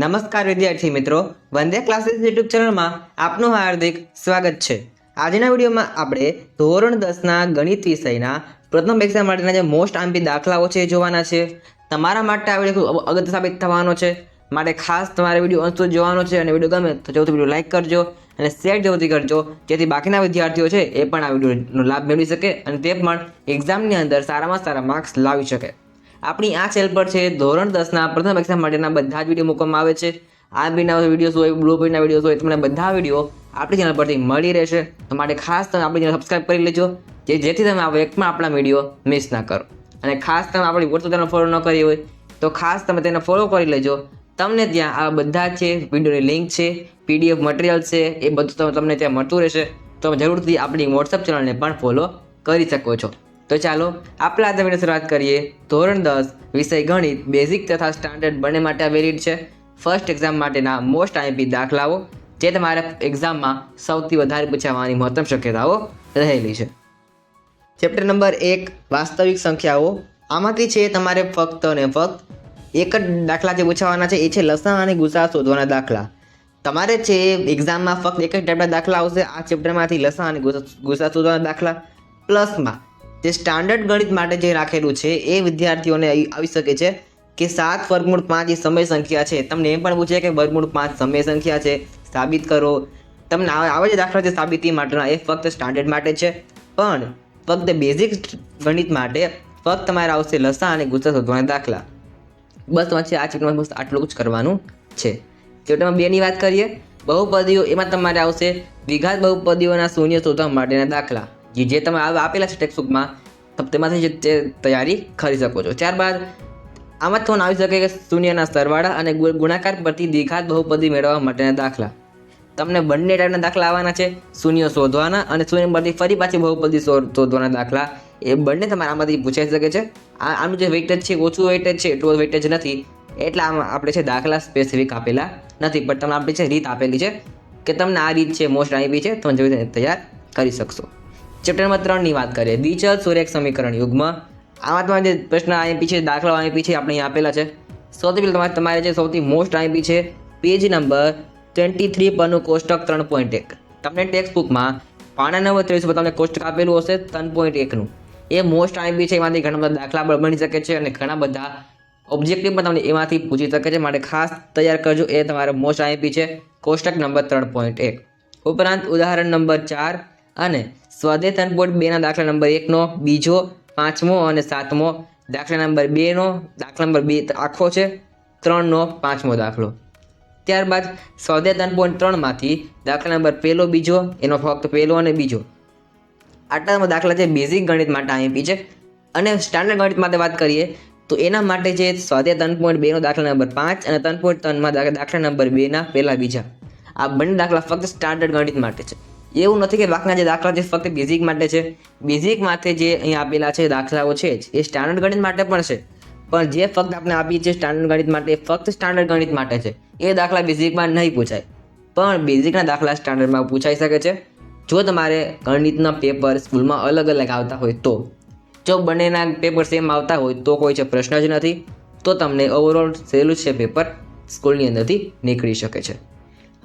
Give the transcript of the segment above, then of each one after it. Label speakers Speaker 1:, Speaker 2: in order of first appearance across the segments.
Speaker 1: નમસ્કાર વિદ્યાર્થી મિત્રો, વંદે ક્લાસીસ યુટ્યુબ ચેનલમાં આપનું હાર્દિક સ્વાગત છે. આજના વિડીયોમાં આપણે ધોરણ દસના ગણિત વિષયના પ્રથમ એક્ઝામ માટેના જે મોસ્ટ આંપી દાખલાઓ છે એ જોવાના છે. તમારા માટે આ વીડિયો અગત્ય સાબિત થવાનો છે. માટે ખાસ તમારે વીડિયો અંત જોવાનો છે અને વીડિયો ગમે તો સૌથી વીડિયો લાઇક કરજો અને શેર જરૂરથી કરજો, જેથી બાકીના વિદ્યાર્થીઓ છે એ પણ આ વિડીયોનો લાભ મેળવી શકે અને તે પણ એક્ઝામની અંદર સારામાં સારા માર્ક્સ લાવી શકે. આપણી આ ચેનલ પર છે ધોરણ દસના પ્રથમ એક્ઝામ માટેના બધા જ વીડિયો મૂકવામાં આવે છે. આ બીના વિડીયોઝ હોય બ્લુ પ્રિન્ટના વિડીયોઝ હોય, તમને બધા વીડિયો આપણી ચેનલ પરથી મળી રહેશે. તો માટે ખાસ તમે આપણી ચેનલ સબસ્ક્રાઈબ કરી લેજો, જે જેથી તમે એક પણ આપણા વીડિયો મિસ ના કરો. અને ખાસ તમે આપણી વોટ્સઅપ ચેનલ ફોલો ન કરી હોય, તો ખાસ તમે તેને ફોલો કરી લેજો. તમને ત્યાં આ બધા છે વિડીયોની લિંક છે પીડીએફ મટીરિયલ છે, એ બધું તમે- તમને ત્યાં મળતું રહેશે. તો જરૂરથી આપણી વોટ્સઅપ ચેનલને પણ ફોલો કરી શકો છો. તો ચાલો આપણે વીડિયો શરૂઆત કરીએ. ધોરણ દસ, વિષય ગણિત બેઝિક તથા સ્ટાન્ડર્ડ બંને માટે આ વેલિડ છે. ફર્સ્ટ એક્ઝામ માટેના મોસ્ટ આઈપી દાખલાઓ જે તમારા એક્ઝામમાં સૌથી વધારે પૂછાવાની મહત્તમ શક્યતાઓ રહેલી છે. ચેપ્ટર નંબર એક, વાસ્તવિક સંખ્યાઓ. આમાંથી છે, તમારે ફક્ત અને ફક્ત એક જ દાખલા જે પૂછાવાના છે, એ છે લસા અને ગુસા શોધવાના દાખલા. તમારે છે એક્ઝામમાં ફક્ત એક જ ટાઈપના દાખલા આવશે. આ ચેપ્ટરમાંથી લસા અને ગુસા શોધવાના દાખલા. પ્લસમાં જે સ્ટાન્ડર્ડ ગણિત માટે જે રાખેલું છે, એ વિદ્યાર્થીઓને આવી શકે છે કે સાત વર્ગમૂળ પાંચ એ સમય સંખ્યા છે. તમને એમ પણ પૂછે કે વર્ગમૂળ પાંચ સમય સંખ્યા છે, સાબિત કરો. તમને આવા જે દાખલા છે સાબિતી માટેના, એ ફક્ત સ્ટાન્ડર્ડ માટે છે. પણ ફક્ત બેઝિક ગણિત માટે ફક્ત તમારે આવશે લસા અને ગુસ્સા શોધવાના દાખલા. બસ વચ્ચે આ ચેપ્ટરમાં બસ આટલું જ કરવાનું છે. ચેપ્ટરમાં બેની વાત કરીએ. બહુપદીઓ, એમાં તમારે આવશે વિઘાત બહુપદીઓના શૂન્ય શોધવા માટેના દાખલા. જે જે તમે આપેલા છે ટેક્સબુકમાં તમે તેમાંથી જે તે તૈયારી કરી શકો છો. ત્યારબાદ, આમાં થોન આવી શકે કે શૂન્યના સરવાળા અને ગુણાકાર પરથી દ્વિઘાત બહુપદી મેળવવા માટેના દાખલા. તમને બંને ટાઈપના દાખલા આવવાના છે, શૂન્ય શોધવાના અને શૂન્ય પરથી ફરી પાછી બહુપદી શોધવાના દાખલા. એ બંને તમારે આમાંથી પૂછાઈ શકે છે. આ, આનું જે વેઇટેજ છે ઓછું વેઇટેજ છે, એટલું વેઇટેજ નથી. એટલે આમાં આપણે છે દાખલા સ્પેસિફિક આપેલા નથી. પણ તમને આપણી છે રીત આપેલી છે, કે તમને આ રીત છે મોસ્ટ આઈપી છે તમે જેવી તૈયાર કરી શકશો. ચેપ્ટર નંબર ત્રણની વાત કરીએ. દ્વિચલ સુરેખ સમીકરણ યુગમાં. આ વાતમાં જે પ્રશ્ન આઈપી છે દાખલા આઈપી છે, આપણે અહીં આપેલા છે. સૌથી પહેલાં તમારે તમારે જે સૌથી મોસ્ટ આઈપી છે પેજ નંબર ટ્વેન્ટી થ્રી પરનું કોષ્ટક ત્રણ પોઈન્ટ એક. તમને ટેક્સ્ટ બુકમાં પાના નંબર ત્રેવીસ પર તમને કોષ્ટક આપેલું હશે, ત્રણ પોઈન્ટ એકનું એ મોસ્ટ આઈપી છે, એમાંથી ઘણા બધા દાખલા પણ બની શકે છે અને ઘણા બધા ઓબ્જેક્ટિવ પણ તમને એમાંથી પૂછી શકે છે. માટે ખાસ તૈયાર કરજો, એ તમારો મોસ્ટ આઈપી છે, કોષ્ટક નંબર ત્રણ પોઈન્ટ એક. ઉપરાંત ઉદાહરણ નંબર ચાર અને સ્વાધ્યાય ત્રણ પોઈન્ટ બેના દાખલા નંબર એકનો, બીજો, પાંચમો અને સાતમો. દાખલા નંબર બેનો, દાખલા નંબર બે આખો છે, ત્રણનો, પાંચમો દાખલો. ત્યારબાદ સ્વાધ્યાય ત્રણ પોઈન્ટ ત્રણમાંથી દાખલા નંબર પહેલો, બીજો, એનો ફક્ત પહેલો અને બીજો. આટલા દાખલા છે બેઝિક ગણિત માટે આઈપી છે. અને સ્ટાન્ડર્ડ ગણિત માટે વાત કરીએ તો એના માટે જે સ્વાધ્યાય ત્રણ પોઈન્ટ બેનો દાખલા નંબર પાંચ અને ત્રણ પોઈન્ટ ત્રણમાં દાખલા નંબર બેના પહેલા બીજા. આ બંને દાખલા ફક્ત સ્ટાન્ડર્ડ ગણિત માટે છે. એવું નથી કે બાકીના જે દાખલા જે ફક્ત બેઝિક માટે છે. બેઝિક માટે જે અહીં આપેલા છે દાખલાઓ છે એ સ્ટાન્ડર્ડ ગણિત માટે પણ છે. પણ જે ફક્ત આપણે આપી છે સ્ટાન્ડર્ડ ગણિત માટે, એ ફક્ત સ્ટાન્ડર્ડ ગણિત માટે છે. એ દાખલા બેઝિકમાં નહીં પૂછાય. પણ બેઝિકના દાખલા સ્ટાન્ડર્ડમાં પૂછાઈ શકે છે. જો તમારે ગણિતના પેપર સ્કૂલમાં અલગ અલગ આવતા હોય તો. જો બંનેના પેપર સેમ આવતા હોય તો કોઈ છે પ્રશ્ન જ નથી. તો તમને ઓવરઓલ સહેલું છે પેપર સ્કૂલની અંદરથી નીકળી શકે છે.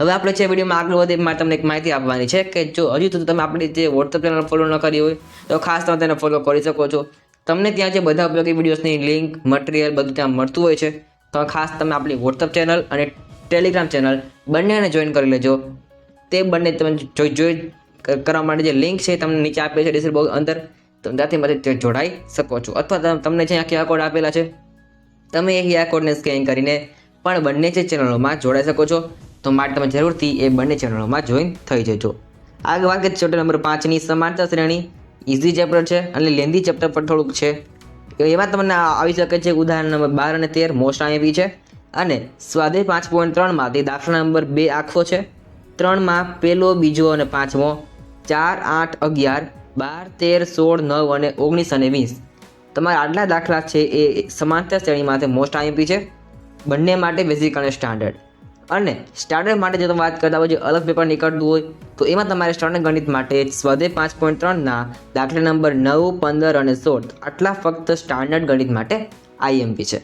Speaker 1: હવે આપણે છે વિડીયોમાં આગળ વધે મારે તમને એક માહિતી આપવાની છે કે જો હજુ સુધી તમે આપણી જે વોટ્સઅપ ચેનલ ફોલો ન કરી હોય, તો ખાસ તમે તેને ફોલો કરી શકો છો. તમને ત્યાં જે બધા ઉપયોગી વિડીયોઝની લિંક મટીરિયલ બધું ત્યાં મળતું હોય છે, તો ખાસ તમે આપણી વોટ્સઅપ ચેનલ અને ટેલિગ્રામ ચેનલ બંનેને જોઈન કરી લેજો. તે બંને તમે જોઈ જોઈ કરવા માટે જે લિંક છે તમને નીચે આપેલી છે ડિસ્ક્રિપ્શન બોક્સ અંદર તમે ત્યાંથી તે જોડાઈ શકો છો. અથવા તમ- તમને જે ક્યુઆર કોડ આપેલા છે, તમે એ ક્યુઆર કોડને સ્કેન કરીને પણ બંને જે ચેનલોમાં જોડાઈ શકો છો. તો માટે તમે જરૂરથી એ બંને ચેનલોમાં જોઈન થઈ જજો. આગળ વાત ચેપ્ટર નંબર પાંચની સમાનતા શ્રેણી. ઇઝી ચેપ્ટર છે અને લેન્ધી ચેપ્ટર પર થોડુંક છે. એમાં તમને આવી શકે છે ઉદાહરણ નંબર બાર અને તેર મોસ્ટ આઈવી છે અને સ્વાધ્યાય પાંચ પોઈન્ટ ત્રણમાંથી દાખલા નંબર બે આખો છે. ત્રણમાં પહેલો બીજો અને પાંચમો. ચાર, આઠ, અગિયાર, બાર, તેર, સોળ, નવ અને ઓગણીસ અને વીસ. તમારા આટલા દાખલા છે એ સમાંતર શ્રેણીમાંથી મોસ્ટ આઈપી છે. બંને માટે બેઝિક અને સ્ટાન્ડર્ડ અને સ્ટાર્ટર માટે જો તમે વાત કરતા હોય અલગ પેપર નીકળતું હોય, તો એમાં તમારે સ્ટાર્ટર ગણિત માટે સ્વદે પાંચ પોઈન્ટ ત્રણના દાખલા નંબર નવ, પંદર અને સોળ, આટલા ફક્ત સ્ટાન્ડર્ડ ગણિત માટે આઈએમપી છે.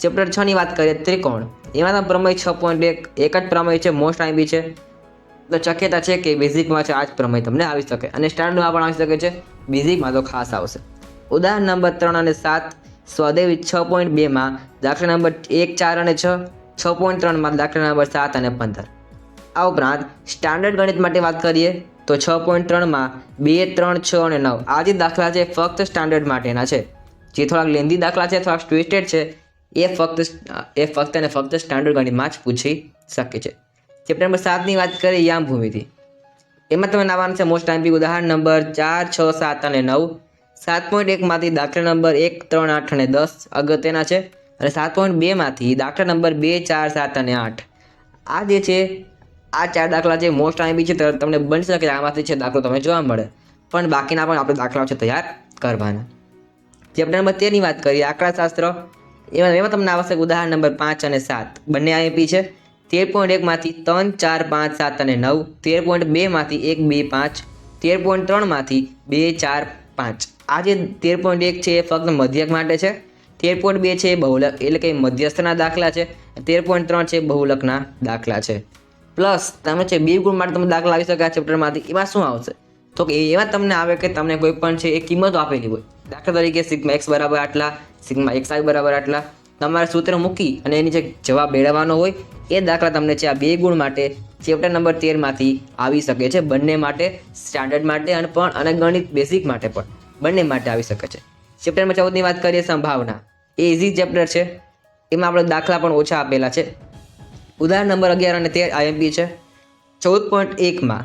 Speaker 1: ચેપ્ટર છની વાત કરીએ, ત્રિકોણ. એમાં તો પ્રમેય છ પોઈન્ટ એક એક જ પ્રમેય છે મોસ્ટ આઈએમપી છે. તો શક્યતા છે કે બેઝિકમાં છે, આ જ પ્રમેય તમને આવી શકે. અને સ્ટાન્ડર્ડમાં પણ આવી શકે છે બેઝિકમાં તો ખાસ આવશે. ઉદાહરણ નંબર ત્રણ અને સાત સ્વદેવી છ પોઈન્ટ બેમાં દાખલા નંબર એક, ચાર અને છ છ પોઈન્ટ ત્રણમાં દાખલા નંબર સાત અને પંદર. આ ઉપરાંત સ્ટાન્ડર્ડ ગણિત માટે વાત કરીએ, તો છ પોઈન્ટ ત્રણમાં બે, ત્રણ, છ અને નવ. આ જે દાખલા છે ફક્ત સ્ટાન્ડર્ડ માટેના છે. જે થોડાક લેન્ધી દાખલા છે, થોડાક ટ્વિસ્ટેડ છે, એ ફક્ત એ ફક્ત અને ફક્ત સ્ટાન્ડર્ડ ગણિતમાં જ પૂછી શકે છે. ચેપ્ટર નંબર સાતની વાત કરીએ યામ ભૂમિથી એમાં તમે નાવાનું છે મોસ્ટ ટાઈમ ઉદાહરણ નંબર ચાર, છ, સાત અને નવ. સાત પોઈન્ટ એકમાંથી દાખલા નંબર એક, ત્રણ, આઠ અને દસ અગત્યના છે. અને સાત પોઈન્ટ બેમાંથી દાખલા નંબર બે, ચાર, સાત અને આઠ. આ જે છે, આ ચાર દાખલા જે મોસ્ટ આઈબી છે તમને બની શકે કે આમાંથી છે દાખલો તમને જોવા મળે. પણ બાકીના પણ આપણે દાખલાઓ છે તૈયાર કરવાના. ચેપ્ટર નંબર તેરની વાત કરીએ, આંકડાશાસ્ત્ર, એમાં એમાં તમને આવશે ઉદાહરણ નંબર પાંચ અને સાત. બંને આઈપી છે. તેર પોઈન્ટ એકમાંથી ત્રણ, ચાર, પાંચ, સાત અને નવ. તેર પોઈન્ટ બેમાંથી એક, બે, પાંચ. તેર પોઈન્ટ ત્રણમાંથી બે, ચાર, પાંચ. આ જે તેર પોઈન્ટ એક છે, એ ફક્ત મધ્યક માટે છે. તેર પોઈન્ટ બે છે બહુલક, એટલે કે મધ્યસ્થના દાખલા છે. તેર પોઈન્ટ ત્રણ છે બહુલકના દાખલા છે. પ્લસ તમે છે બે ગુણ માટે તમે દાખલા આવી શકાય ચેપ્ટરમાંથી, એમાં શું આવશે? તો કે એમાં તમને આવે કે તમને કોઈ પણ છે એ કિંમતો આપેલી હોય. દાખલા તરીકે સિગ્મા એક્સ બરાબર આટલા, સિગ્મા એક્સ આઈ બરાબર આટલા. તમારે સૂત્ર મૂકી અને એની જે જવાબ મેળવવાનો હોય, એ દાખલા તમને છે આ બે ગુણ માટે ચેપ્ટર નંબર તેરમાંથી આવી શકે છે. બંને માટે, સ્ટાન્ડર્ડ માટે અને પણ, અને ગણિત બેઝિક માટે પણ બંને માટે આવી શકે છે. ચેપ્ટર નંબર ચૌદની વાત કરીએ, સંભાવના. એ ઇઝી ચેપ્ટર છે. એમાં આપણે દાખલા પણ ઓછા આપેલા છે. ઉદાહરણ નંબર અગિયાર અને તેર આઈએમપી છે. ચૌદ પોઈન્ટ એકમાં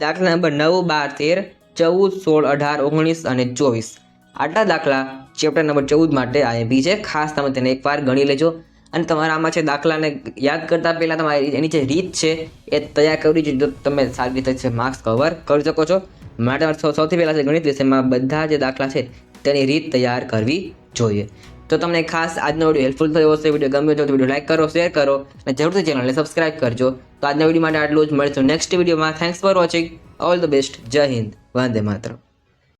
Speaker 1: દાખલા નંબર નવ, બાર, તેર, ચૌદ, સોળ, અઢાર, ઓગણીસ અને ચોવીસ. આટલા દાખલા ચેપ્ટર નંબર ચૌદ માટે આઈએમપી છે. ખાસ તમે તેને એકવાર ગણી લેજો. અને તમારા આમાં છે દાખલાને યાદ કરતાં પહેલાં તમારે એની જે રીત છે એ તૈયાર કરવી જોઈએ. જો તમે સારી રીતે છે માર્ક્સ કવર કરી શકો છો. માટે સૌથી પહેલાં છે ગણિત વિષયમાં બધા જે દાખલા છે તેની રીત તૈયાર કરવી જોઈએ. તો તમને ખાસ આજનો વીડિયો હેલ્પફુલ થયો હશે વીડિયો ગમ્યો તો વીડિયો લાઈક કરો શેર કરો, અને જરૂરથી ચેનલને સબસ્ક્રાઇબ કરજો. તો આજના વીડિયો માટે આટલું જ. મળીશું નેક્સ્ટ વિડીયોમાં thanks for watching all the best જય હિન્દ. વંદે માતરમ.